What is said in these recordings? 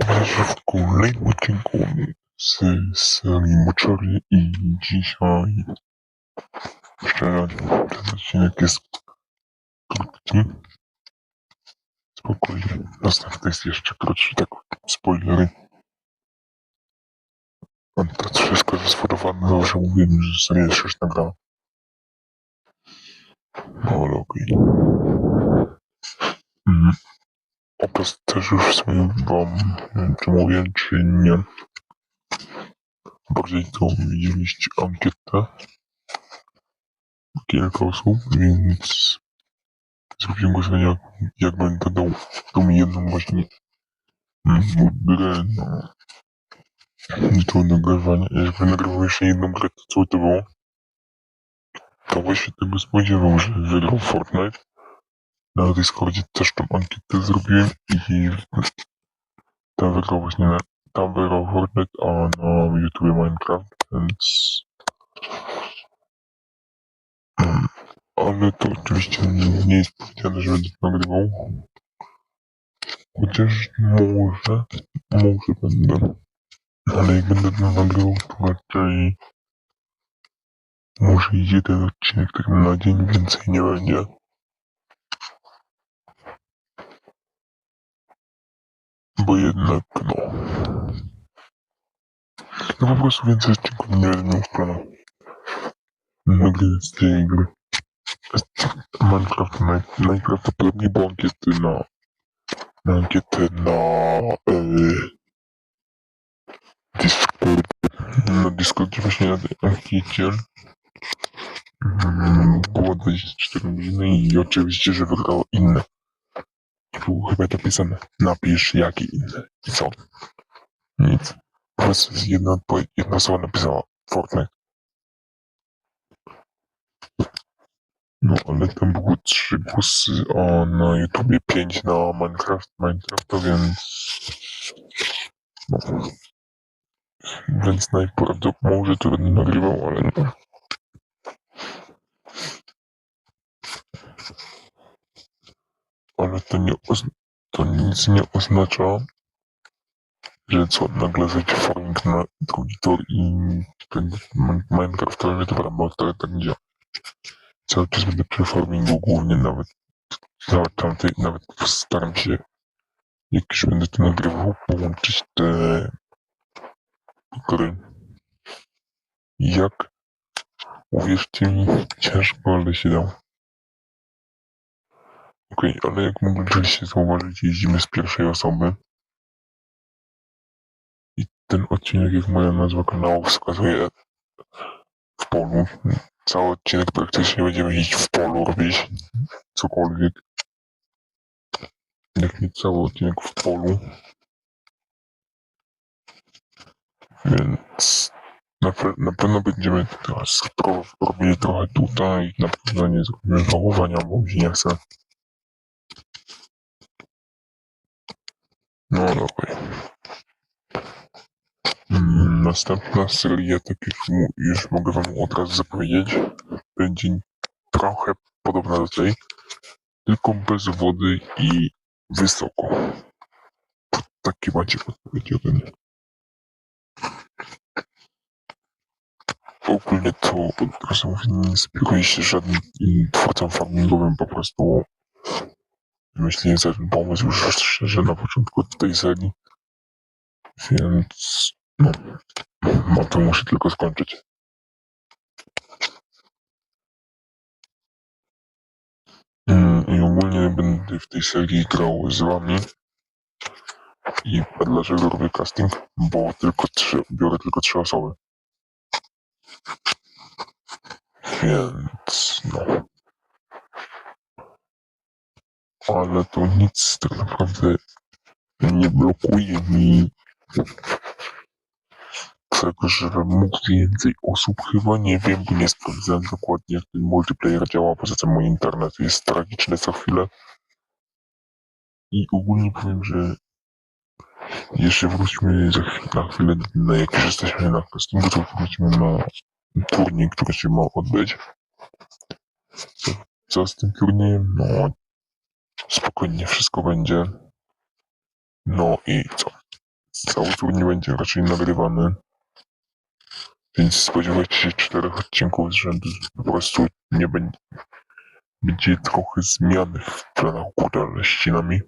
Witajcie w kolejnym odcinku z serii Moczory i dzisiaj szczerze ten odcinek jest krótki. Spokojnie, następny jest jeszcze krótszy, tak spoilery. A to wszystko jest spowodowane, że mówiłem, że seria jest już. No ale okej. Mhm. Obraz też już w sumie wam, czy mówię, czy nie. Bardziej to widzieliście ankietę. Kilka osób, więc zrobiłem głosowanie, jak, jak będę dał tą jedną właśnie mm, grę na to nagrywanie. Jakby nagrywał jeszcze jedną grę, to co to było? To właśnie tego spodziewał, że wygrał Fortnite. Na Discordzie też tą ankietę zrobiłem i tam wygrał właśnie tam wygrał Fortnite, a na YouTube Minecraft, więc Mm, ale to oczywiście nie, jest powiedziane, że będę nagrywał. Chociaż może, może będę. Ale jak będę to nagrywał, to raczej może jeden odcinek tak na dzień więcej nie będzie. Bo jednak, no. No po prostu więcej odcinków nie będę w planach. Nagrywać z tej gry. Minecraft naj, najprawdopodobniej było ankiety na, na ankietę na e, Discord. Na Discordzie właśnie na tej ankiecie mm, było 24 godziny i oczywiście, że wygrało inne. Było chyba napisane, napisz jakie inne i co. Nic. Po prostu jedna, odpowiedź- jedna osoba napisała Fortnite. No, ale tam było trzy głosy, a na YouTubie pięć na Minecraft, Minecrafta, więc... No. Więc najprawdopodobniej może to będę nagrywał, ale no. Ale to nie to nic nie oznacza, że co, nagle zejdzie farming na drugi tor i będzie Min- Minecraftowy, dobra, bo to tak nie działa. Cały czas będę przy farmingu głównie nawet, nawet tamtej, nawet staram się, jak już będę to nagrywał, połączyć te gry. Jak? Uwierzcie mi, ciężko, ale się dało. Okej, ale jak mogliście zauważyć, jeździmy z pierwszej osoby. I ten odcinek, jak moja nazwa kanału wskazuje, w polu. Cały odcinek praktycznie będziemy jeździć w polu, robić cokolwiek. Jak nie cały odcinek w polu. Więc na, na pewno będziemy teraz robili trochę tutaj. Na pewno nie zrobimy zachowania, bo mi nie chce. No okej. Mm, Następna seria, tak mu- już mogę wam od razu zapowiedzieć, będzie trochę podobna do tej, tylko bez wody i wysoko. Takie macie odpowiedzi ode mnie. Ogólnie to od razu mówię, nie inspiruję się żadnym twórcą farmingowym, po prostu wymyśliłem sobie pomysł już szczerze na początku tej serii, więc no, no to muszę tylko skończyć. Mm, I ogólnie będę w tej serii grał z wami. I dlaczego robię casting? Bo tylko trzy, biorę tylko trzy osoby. Więc no. Ale to nic tak naprawdę nie blokuje mi tego, żebym mógł więcej osób. Chyba nie wiem, bo nie sprawdzałem dokładnie jak ten multiplayer działa. Poza tym mój internet jest tragiczny co chwilę. I ogólnie powiem, że jeszcze wróćmy za chwilę, na chwilę, na jak już jesteśmy na castingu, to wróćmy na turniej, który się ma odbyć. Co, co z tym turniejem? No, spokojnie wszystko będzie. No i co? cały turniej będzie raczej nagrywany. Więc spodziewajcie się czterech odcinków z rzędu. Po prostu nie będzie. Będzie trochę zmiany w planach układalnościami.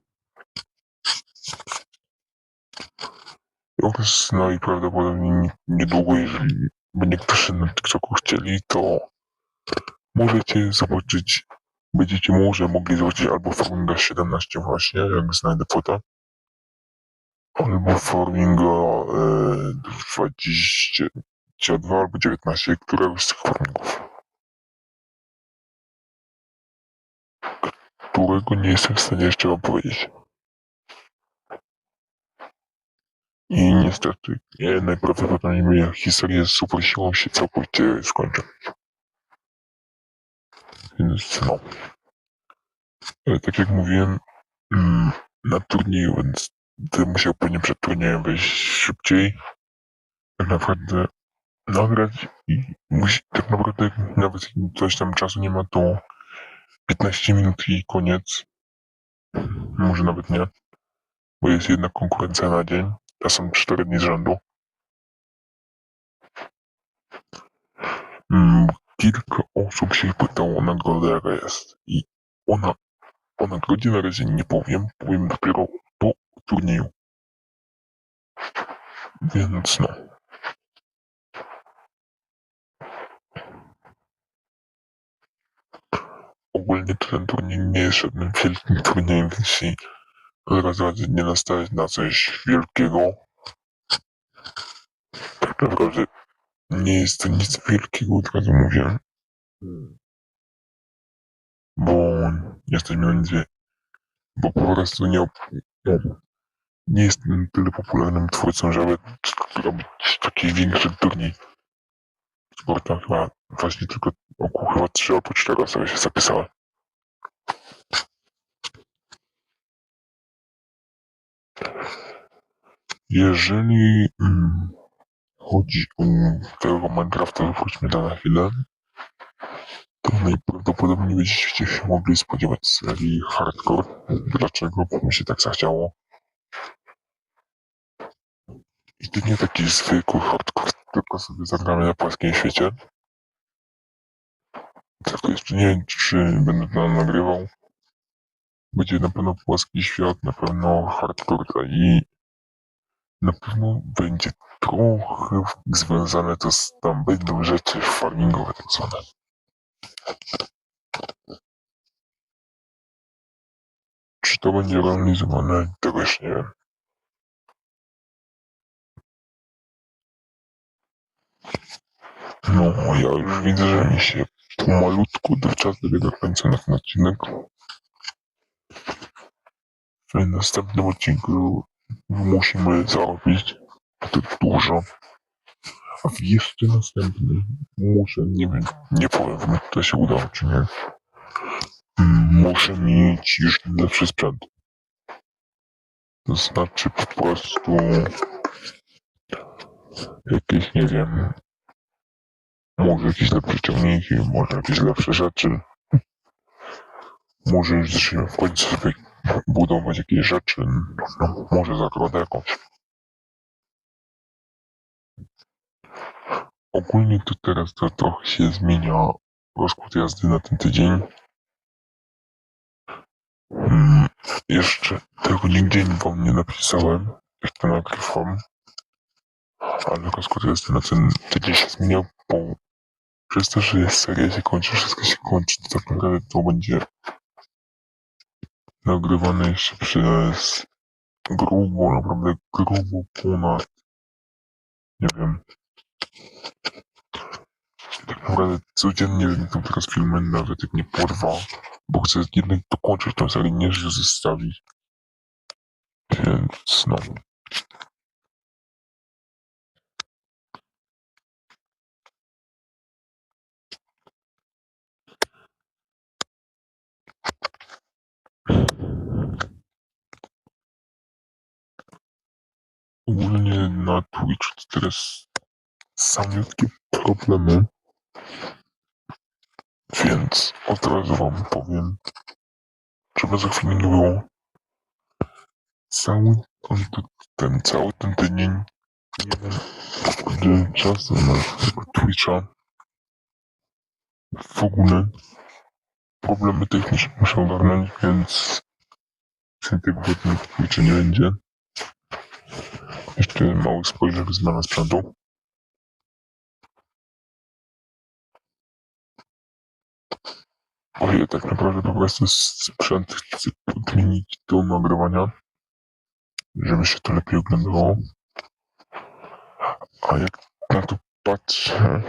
Oraz no i prawdopodobnie nie- niedługo, jeżeli będzie ktoś na TikToku chcieli, to możecie zobaczyć, będziecie może mogli zobaczyć albo Forminga 17 właśnie, jak znajdę fota, albo Forminga e, 22 albo 19, któregoś z tych formingów. Którego nie jestem w stanie jeszcze wam powiedzieć. I niestety, e, najprawdopodobniej moja historia z super siłą się całkowicie skończy. Ale tak jak mówiłem, mm, na turnieju, więc ty musiał pewnie przed turniejem wejść szybciej. Tak naprawdę nagrać i musi, tak naprawdę nawet coś tam czasu nie ma, to 15 minut i koniec. Może nawet nie. Bo jest jedna konkurencja na dzień, a są 4 dni z rzędu. Mm, kilka osób się pytało o nagrodę jaka jest i ona o nagrodzie na razie nie powiem, powiem dopiero po turnieju. Więc no. Ogólnie ten turniej nie jest żadnym wielkim turniejem, więc zaraz razy nie nastawiać na coś wielkiego. Tak naprawdę nie jest to nic wielkiego, od razu mówię. Bo jesteśmy na nic wie- Bo po prostu nie, op- nie, jestem tyle popularnym twórcą, żeby robić taki większy turniej. Tam chyba właśnie tylko około chyba 3 albo 4 osoby się zapisały. Jeżeli mm, chodzi o tego Minecrafta, wróćmy na chwilę, najprawdopodobniej będziecie się mogli spodziewać serii Hardcore. Dlaczego? Bo mi się tak zachciało. I to nie taki zwykły hardcore, tylko sobie zagramy na płaskim świecie. Tylko jeszcze nie wiem, czy będę to nagrywał. Będzie na pewno płaski świat, na pewno hardcore i na pewno będzie trochę związane to z tam będą rzeczy farmingowe tak zwane. Czy to będzie realizowane, tego jeszcze nie wiem. No, ja już widzę, że mi się pomalutku do czas dobiega końca na ten odcinek. W następnym odcinku musimy zarobić to dużo. Jeszcze następnym muszę, nie wiem, nie powiem czy to się udało, czy nie. Mm, Muszę mieć już lepszy sprzęt. To znaczy po prostu jakieś, nie wiem, może jakieś lepsze ciągniki, może jakieś lepsze rzeczy. Może już zaczniemy w końcu sobie budować jakieś rzeczy, no, może zagrodę jakąś. Ogólnie to teraz to trochę się zmienia rozkład jazdy na ten tydzień. Mm, jeszcze tego nigdzie wam nie napisałem, to nagrywam. Ale rozkład jazdy na ten tydzień się zmienia, bo przez to, że seria się kończy, wszystko się kończy, to tak naprawdę to będzie nagrywane jeszcze przez grubo, naprawdę grubo ponad, nie wiem, tak naprawdę codziennie wiem teraz filmy, nawet jak nie po dwa, bo chcę jednak dokończyć tą serię, nie że zostawić. Więc no. Ogólnie na Twitch teraz samiutkie problemy. Więc od razu wam powiem, żeby za chwilę nie było. cały ten, cały ten tydzień kurde, czasu na tego Twitcha. W ogóle problemy techniczne muszę ogarnąć, więc w tym tygodniu Twitcha nie będzie. Jeszcze mały spoiler zmiana sprzętu. Ojej, tak naprawdę po prostu sprzęt chcę podmienić do nagrywania, żeby się to lepiej oglądało. A jak na to patrzę,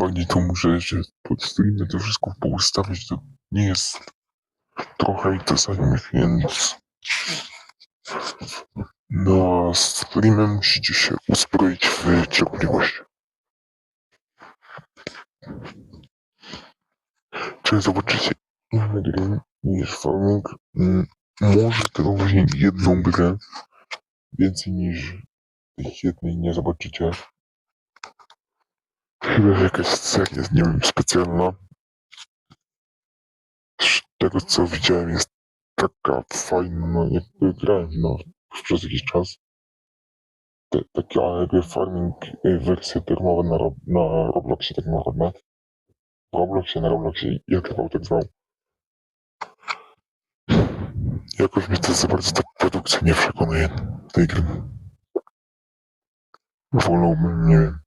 bardziej to muszę jeszcze pod streamem to wszystko poustawić, to nie jest trochę i to zajmie, więc no streamem musicie się uzbroić w cierpliwość. Czy zobaczycie inne gry niż Farming? Mm, Może tylko właśnie jedną grę, więcej niż jednej nie zobaczycie. Chyba jakaś seria, nie wiem, specjalna. Z tego co widziałem jest taka fajna, jakby grałem no, przez jakiś czas. Te, taka jakby farming y, wersja darmowa na, na Robloxie tak naprawdę. Robloxie, na Robloxie, jak zwał, tak zwał. Jakoś mnie to za bardzo ta produkcja nie przekonuje tej gry. Wolałbym, nie wiem,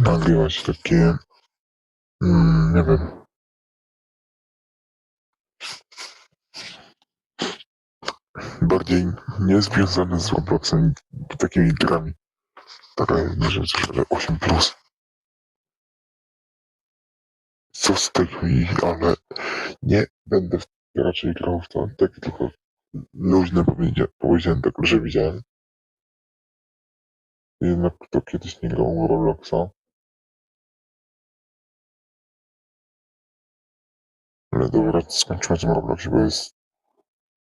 nagrywać takie, mm, nie wiem, bardziej niezwiązane z Robloxem, takimi grami. Taka coś, ale 8 plus. Co z tego i, ale nie będę w- raczej grał w to, tak tylko powiedzia- powiedziałem tak, że widziałem. Jednak kto kiedyś nie grał Robloxa, ale dobra, skończymy tym Robloxie, bo jest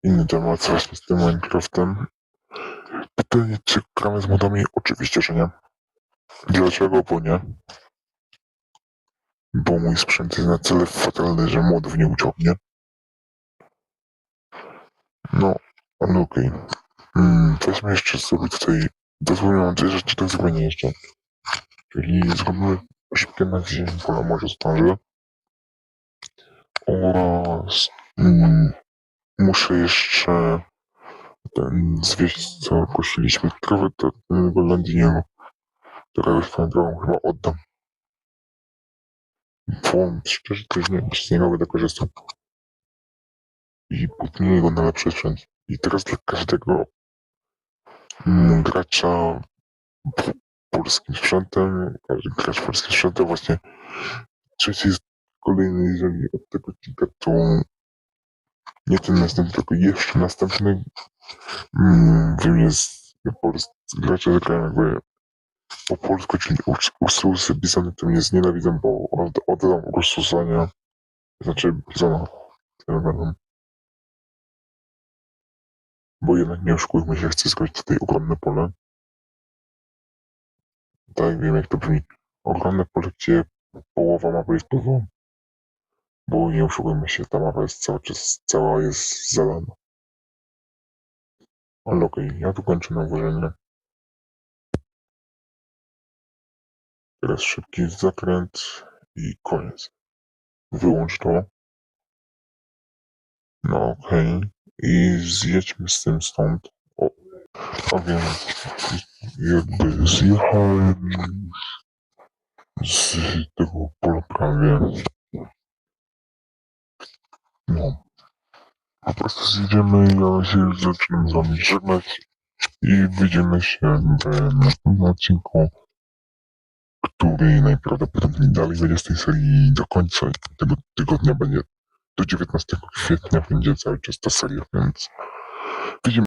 inny temat, wreszcie z tym Minecraftem. Pytanie, czy gramy z modami? Oczywiście, że nie. Dlaczego? Bo nie. Bo mój sprzęt jest na tyle fatalny, że modów nie uciągnie. No, ale okej. Mm, weźmy jeszcze sobie tutaj, dosłownie mam dwie rzeczy do zrobienia jeszcze. Czyli zrobimy szybkie nawzięcie pola może zdążę. Oraz mm, muszę jeszcze ten zwieść, co kosiliśmy trawę, to tego Londyniego, którego swoją drogą chyba oddam. Bo szczerze to nie z niego będę korzystał. I podmienię go na lepszy sprzęt. I teraz dla każdego gracza polskim sprzętem, każdy gracz polskim sprzętem właśnie trzeci jest kolejny, jeżeli od tego odcinka, to nie ten następny, tylko jeszcze następny mm, wiem jest polscy gracze zagrają jakby po polsku, czyli Urs- Ursusy Bizony to mnie znienawidzą, bo od, oddam Ursusa, nie? Znaczy Bizona. Bo jednak nie oszukujmy się, chcę zrobić tutaj ogromne pole. Tak, wiem jak to brzmi. Ogromne pole, gdzie połowa mapy jest pływą. Bo nie oszukujmy się, ta mapa jest cały czas, cała jest zalana. Ale okej, ja tu kończę nawożenie. Teraz szybki zakręt i koniec. Wyłącz to. No okej. I zjedźmy z tym stąd. O, a wiem. Jakby zjechałem z tego pola prawie. No. Po prostu zjedziemy ja się zaczynam z wami żegnać. I widzimy się w następnym odcinku, który najprawdopodobniej dalej będzie z tej serii do końca tego tygodnia będzie do 19 kwietnia będzie cały czas ta seria, więc widzimy